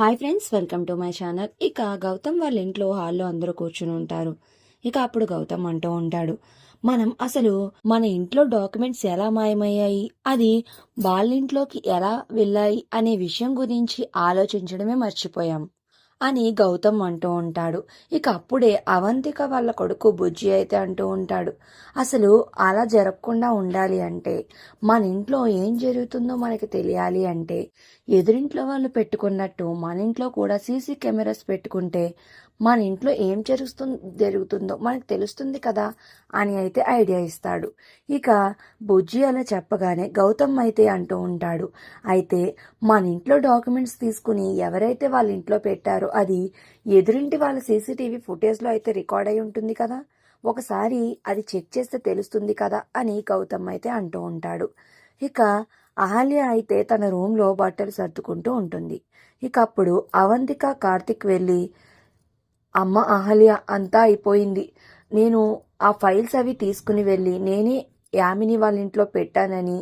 Hi friends welcome to my channel ఇక గౌతమ్ వాళ్ళ ఇంట్లో హాల్లో అందరూ కూర్చుని ఉంటారు. ఇక అప్పుడు గౌతమ్ అంటూ ఉంటాడు. మనం అసలు మన ఇంట్లో డాక్యుమెంట్స్ ఎలా మాయమయ్యాయి? అది వాళ్ళ ఇంట్లోకి ఎలా వెళ్ళాయి? అనే విషయం గురించి ఆలోచించడమే మర్చిపోయాం. అని గౌతమ్ అంటూ ఉంటాడు. ఇక అప్పుడే అవంతిక వాళ్ళ కొడుకు బుజ్జి అయితే అంటూ ఉంటాడు. అసలు అలా జరగకుండా ఉండాలి అంటే మన ఇంట్లో ఏం జరుగుతుందో మనకి తెలియాలి అంటే ఎదురింట్లో వాళ్ళు పెట్టుకున్నట్టు మన ఇంట్లో కూడా సీసీ కెమెరాస్ పెట్టుకుంటే మన ఇంట్లో ఏం జరుగుతు జరుగుతుందో మనకు తెలుస్తుంది కదా అని అయితే ఐడియా ఇస్తాడు. ఇక బుజ్జి అలా చెప్పగానే గౌతమ్ అయితే అంటూ ఉంటాడు. అయితే మన ఇంట్లో డాక్యుమెంట్స్ తీసుకుని ఎవరైతే వాళ్ళ ఇంట్లో పెట్టారో అది ఎదురింటి వాళ్ళ సీసీటీవీ ఫుటేజ్లో అయితే రికార్డ్ అయి ఉంటుంది కదా? ఒకసారి అది చెక్ చేస్తే తెలుస్తుంది కదా? అని గౌతమ్ అయితే అంటూ ఉంటాడు. ఇక అహల్య అయితే తన రూమ్లో బట్టలు సర్దుకుంటూ ఉంటుంది. ఇక అప్పుడు అవంతిక కార్తిక్ వెళ్ళి అమ్మ అహల్య అంతా అయిపోయింది. నేను ఆ ఫైల్స్ అవి తీసుకుని వెళ్ళి నేనే యామిని వాళ్ళ ఇంట్లో పెట్టానని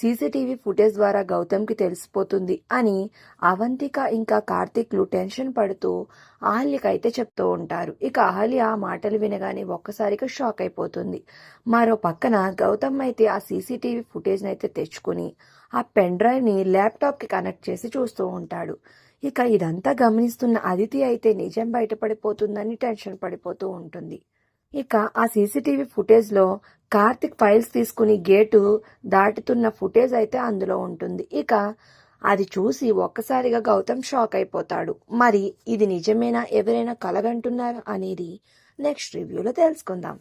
సీసీటీవీ ఫుటేజ్ ద్వారా గౌతమ్కి తెలిసిపోతుంది అని అవంతిక ఇంకా కార్తిక్లు టెన్షన్ పడుతూ అహల్యకైతే చెప్తూ ఉంటారు. ఇక అహల్య ఆ మాటలు వినగానే ఒక్కసారిగా షాక్ అయిపోతుంది. మరో పక్కన గౌతమ్ అయితే ఆ సీసీటీవీ ఫుటేజ్ని అయితే తెచ్చుకుని ఆ పెన్ డ్రైవ్ని ల్యాప్టాప్కి కనెక్ట్ చేసి చూస్తూ ఉంటాడు. ఇక ఇదంతా గమనిస్తున్న అదితి అయితే నిజం బయటపడిపోతుందని టెన్షన్ పడిపోతూ ఉంటుంది. ఇక ఆ సీసీటీవీ ఫుటేజ్లో కార్తిక్ ఫైల్స్ తీసుకుని గేటు దాటుతున్న ఫుటేజ్ అయితే అందులో ఉంటుంది. ఇక అది చూసి ఒక్కసారిగా గౌతమ్ షాక్ అయిపోతాడు. మరి ఇది నిజమేనా? ఎవరైనా కలగంటున్నారా? అనేది నెక్స్ట్ రివ్యూలో తెలుసుకుందాం.